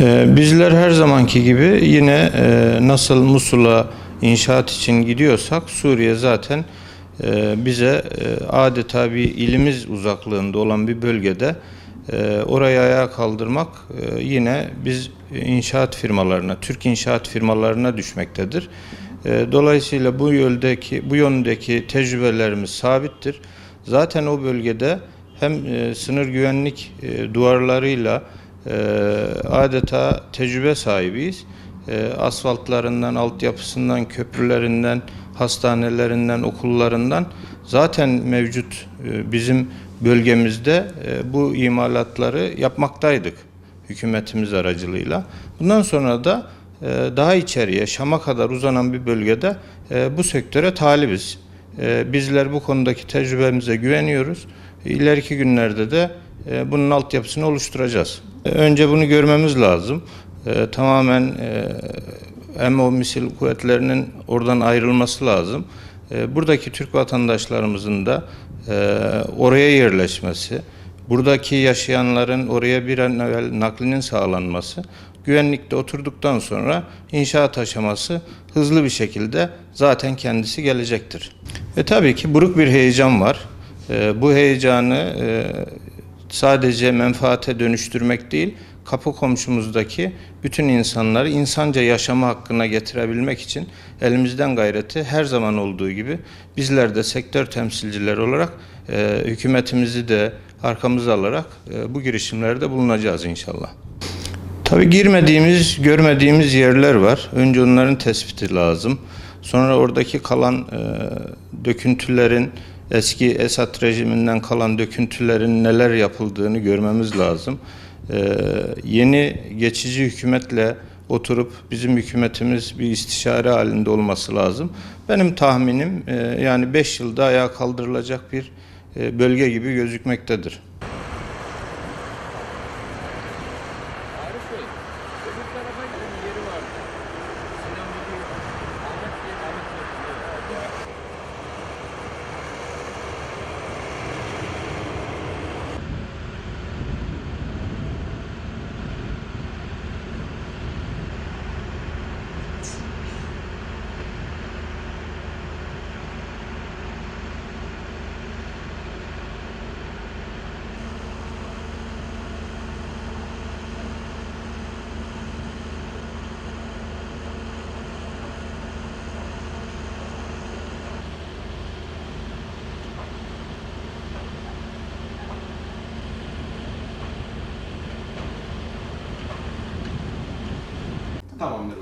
Ee, Bizler her zamanki gibi yine e, nasıl Musul'a inşaat için gidiyorsak Suriye zaten e, bize e, adeta bir ilimiz uzaklığında olan bir bölgede orayı ayağa kaldırmak yine biz inşaat firmalarına, Türk inşaat firmalarına düşmektedir. Dolayısıyla bu yöndeki bu yöndeki tecrübelerimiz sabittir. Zaten o bölgede hem sınır güvenlik duvarlarıyla adeta tecrübe sahibiyiz. E, asfaltlarından, altyapısından, köprülerinden, hastanelerinden, okullarından zaten mevcut e, bizim bölgemizde e, bu imalatları yapmaktaydık hükümetimiz aracılığıyla. Bundan sonra da e, daha içeriye, Şam'a kadar uzanan bir bölgede bu sektöre talibiz. Bizler bu konudaki tecrübemize güveniyoruz. İleriki günlerde de bunun altyapısını oluşturacağız. E, Önce bunu görmemiz lazım. E, Tamamen e, hem o misil kuvvetlerinin oradan ayrılması lazım. E, Buradaki Türk vatandaşlarımızın da e, oraya yerleşmesi, buradaki yaşayanların oraya bir an evvel naklinin sağlanması, güvenlikte oturduktan sonra inşaat aşaması hızlı bir şekilde zaten kendisi gelecektir. Ve tabii ki buruk bir heyecan var. E, bu heyecanı e, sadece menfaate dönüştürmek değil, kapı komşumuzdaki bütün insanları insanca yaşama hakkına getirebilmek için elimizden gayreti her zaman olduğu gibi bizler de sektör temsilcileri olarak e, hükümetimizi de arkamıza alarak e, bu girişimlerde bulunacağız inşallah. Tabii girmediğimiz, görmediğimiz yerler var. Önce onların tespiti lazım. Sonra oradaki kalan e, döküntülerin, eski Esad rejiminden kalan döküntülerin neler yapıldığını görmemiz lazım. E, yeni geçici hükümetle oturup bizim hükümetimiz bir istişare halinde olması lazım. Benim tahminim e, yani 5 yılda ayağa kaldırılacak bir e, bölge gibi gözükmektedir. Tamamdır.